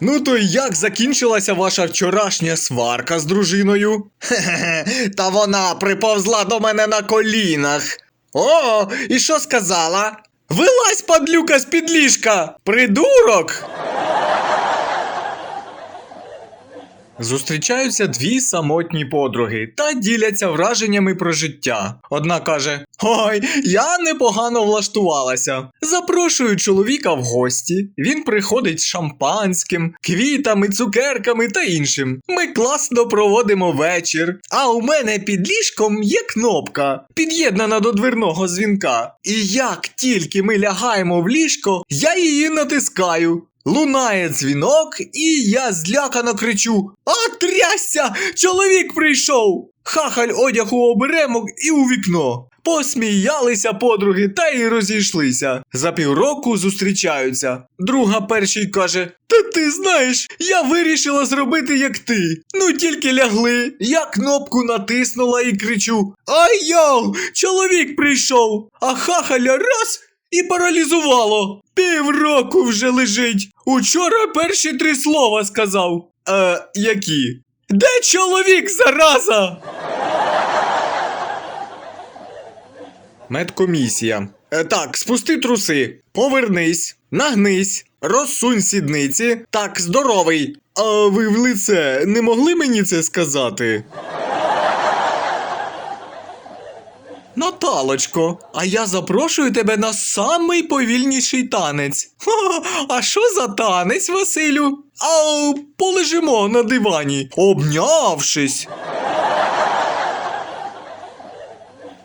Ну то як закінчилася ваша вчорашня сварка з дружиною? Хе-хе, та вона приповзла до мене на колінах. О, і що сказала? Вилазь, падлюка, з під ліжка! Придурок! Зустрічаються дві самотні подруги та діляться враженнями про життя. Одна каже: Ой, я непогано влаштувалася. Запрошую чоловіка в гості. Він приходить з шампанським, квітами, цукерками та іншим. Ми класно проводимо вечір. А у мене під ліжком є кнопка, під'єднана до дверного дзвінка. І як тільки ми лягаємо в ліжко, я її натискаю. Лунає дзвінок, і я злякано кричу: А трясся! Чоловік прийшов! Хахаль одяг у оберемок і у вікно. Посміялися подруги та й розійшлися. За півроку зустрічаються. Друга першій каже: Та ти знаєш, я вирішила зробити як ти. Ну тільки лягли. Я кнопку натиснула і кричу: Ай йоу! Чоловік прийшов! А хахаля раз і паралізувало. Півроку вже лежить. Учора перші три слова сказав. Е, які? Де чоловік, зараза? Медкомісія. Е, так, спусти труси, повернись, нагнись, розсунь сідниці. Так, здоровий. А ви в лице не могли мені це сказати? Наталочко, а я запрошую тебе на самий повільніший танець. Ха, а що за танець, Василю? А полежимо на дивані, обнявшись.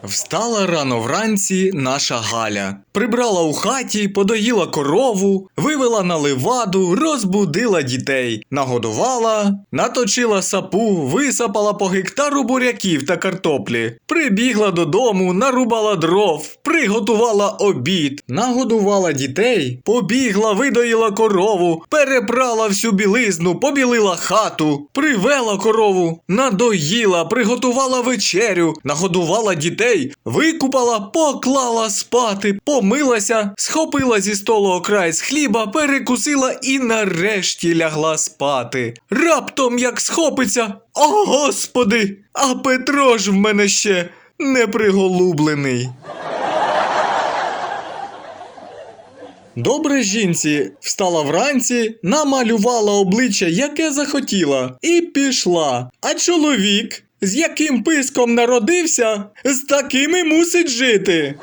Встала рано вранці наша Галя. Прибрала у хаті, подоїла корову, вивела на ливаду, розбудила дітей, нагодувала, наточила сапу, висапала по гектару буряків та картоплі. Прибігла додому, нарубала дров, приготувала обід, нагодувала дітей, побігла, видоїла корову, перебрала всю білизну, побілила хату, привела корову, надоїла, приготувала вечерю, нагодувала дітей, викупала, поклала спати, помилася, схопила зі столу окрай з хліба, перекусила і нарешті лягла спати. Раптом як схопиться. О, господи! А Петро ж в мене ще неприголублений. Добре жінці встала вранці, намалювала обличчя, яке захотіла, і пішла. А чоловік, з яким писком народився, з такими мусить жити.